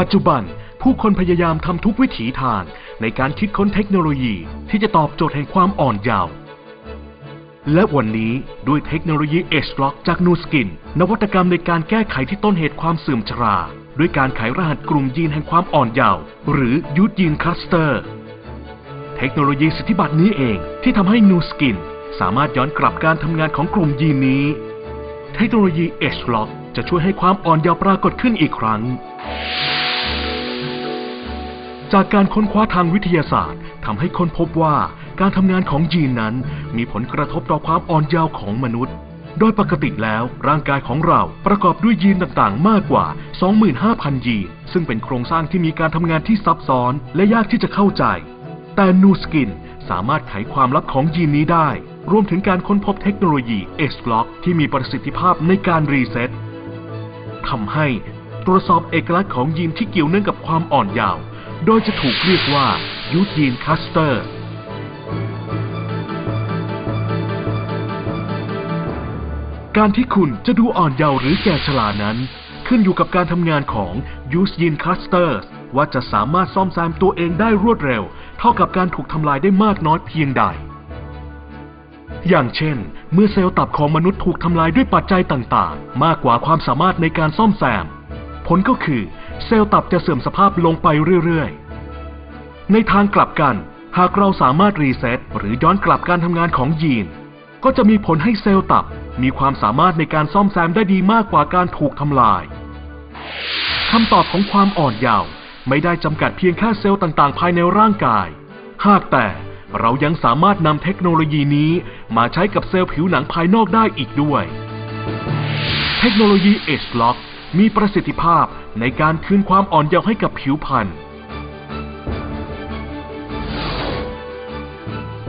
ปัจจุบันผู้คนพยายามทำทุกวิถีทางในการคิดค้นเทคโนโลยีที่จะตอบโจทย์แห่งความอ่อนเยาว์และวันนี้ด้วยเทคโนโลยี Edge Lock จาก Nu Skin นวัตกรรมในการแก้ไขที่ต้นเหตุความเสื่อมชรา ด้วยการไขรหัสกลุ่มยีนแห่งความอ่อนเยาว์หรือยูทยีนคลัสเตอร์ เทคโนโลยีสิทธิบัตรนี้เองที่ทำให้ Nu Skin สามารถย้อนกลับการทำงานของกลุ่มยีนนี้ เทคโนโลยี Edge Lock จะช่วยให้ความอ่อนเยาว์ปรากฏขึ้นอีกครั้ง จากการค้นคว้าทางวิทยาศาสตร์ทำให้ค้นพบว่าการทำงานของยีนนั้นมีผลกระทบต่อความอ่อนเยาว์ของมนุษย์ โดยปกติแล้วร่างกายของเราประกอบด้วยยีนต่างๆ มากกว่า 25,000 ยีน ซึ่งเป็นโครงสร้างที่มีการทำงานที่ซับซ้อนและยากที่จะเข้าใจ แต่นูสกินสามารถไขความลับของยีนนี้ได้ รวมถึงการค้นพบเทคโนโลยี S Lock ที่มีประสิทธิภาพในการรีเซ็ตทำให้ตรวจสอบเอกลักษณ์ของยีนที่เกี่ยวเนื่องกับความอ่อนเยาว์ โดยจะถูกเรียกว่ายูทยีนคัสเตอร์ การที่คุณจะดูอ่อนเยาว์หรือแก่ชรานั้น ขึ้นอยู่กับการทำงานของ u s e Gene Clusters ว่าจะสามารถซ่อมแซมตัวเองได้รวดเร็ว เท่ากับการถูกทำลายได้มากน้อยเพียงใด อย่างเช่น เมื่อเซลล์ตับของมนุษย์ถูกทำลายด้วยปัจจัยต่าง ๆ มากกว่าความสามารถในการซ่อมแซม ผลก็คือ เซลล์ตับจะเสื่อมสภาพลงไปเรื่อยๆ ในทางกลับกัน หากเราสามารถรีเซ็ตหรือย้อนกลับการทำงานของยีน ก็จะมีผลให้เซลล์ตับมีความสามารถในการซ่อมแซมได้ดีมากกว่าการถูกทำลายคำตอบของความอ่อนเยาว์ไม่ได้จำกัดเพียงแค่เซลล์ต่างๆ ภายในร่างกาย หากแต่เรายังสามารถนำเทคโนโลยีนี้มาใช้กับเซลล์ผิวหนังภายนอกได้อีกด้วย เทคโนโลยี Edge Lock มีประสิทธิภาพในการคืนความอ่อนเยาว์ให้กับผิวพรรณ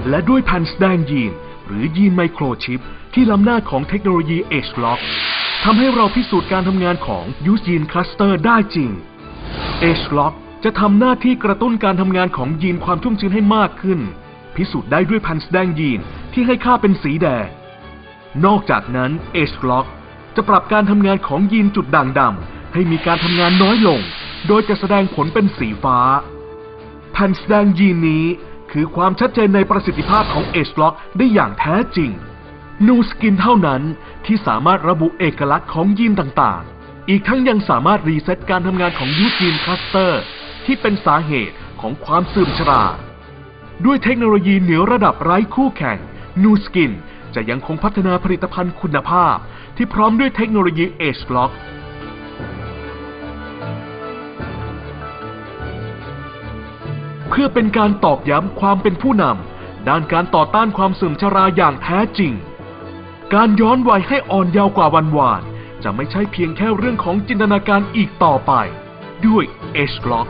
และด้วยแผ่นแสดงยีน หรือยีนไมโครชิป ที่ล้ำหน้าของเทคโนโลยี Edge Lock ทำให้เราพิสูจน์การทำงานของ u s e Gene Cluster ได้จริง Edge Lock จะทำหน้าที่กระตุ้นการทำงานของยีนความชุ่มชื้นให้มากขึ้น พิสูจน์ได้ด้วยแผ่นแสดงยีนที่ให้ค่าเป็นสีแดง นอกจากนั้น Edge Lock จะปรับการทำงานของยีนจุดด่างดำให้มีการทำงานน้อยลง โดยจะแสดงผลเป็นสีฟ้า แผ่นแสดงยีนนี้คือความชัดเจนในประสิทธิภาพของ Edge Lock ได้อย่างแท้จริงนูสกินเท่านั้นที่สามารถระบุเอกลักษณ์ของยีนต่างๆ อีกทั้งยังสามารถรีเซ็ตการทำงานของยูจีนคลัสเตอร์ ที่เป็นสาเหตุของความเสื่อมชรา ด้วยเทคโนโลยีเหนือระดับไร้คู่แข่งนูสกิน จะยังคงพัฒนาผลิตภัณฑ์คุณภาพ ที่พร้อมด้วยเทคโนโลยี Edge Lock เพื่อเป็นการตอกย้ำความเป็นผู้นำด้านการต่อต้านความเสื่อมชราอย่างแท้จริง การย้อนวัยให้อ่อนยาวกว่าวันวานจะไม่ใช่เพียงแค่เรื่องของจินตนาการอีกต่อไป ด้วย Edge Lock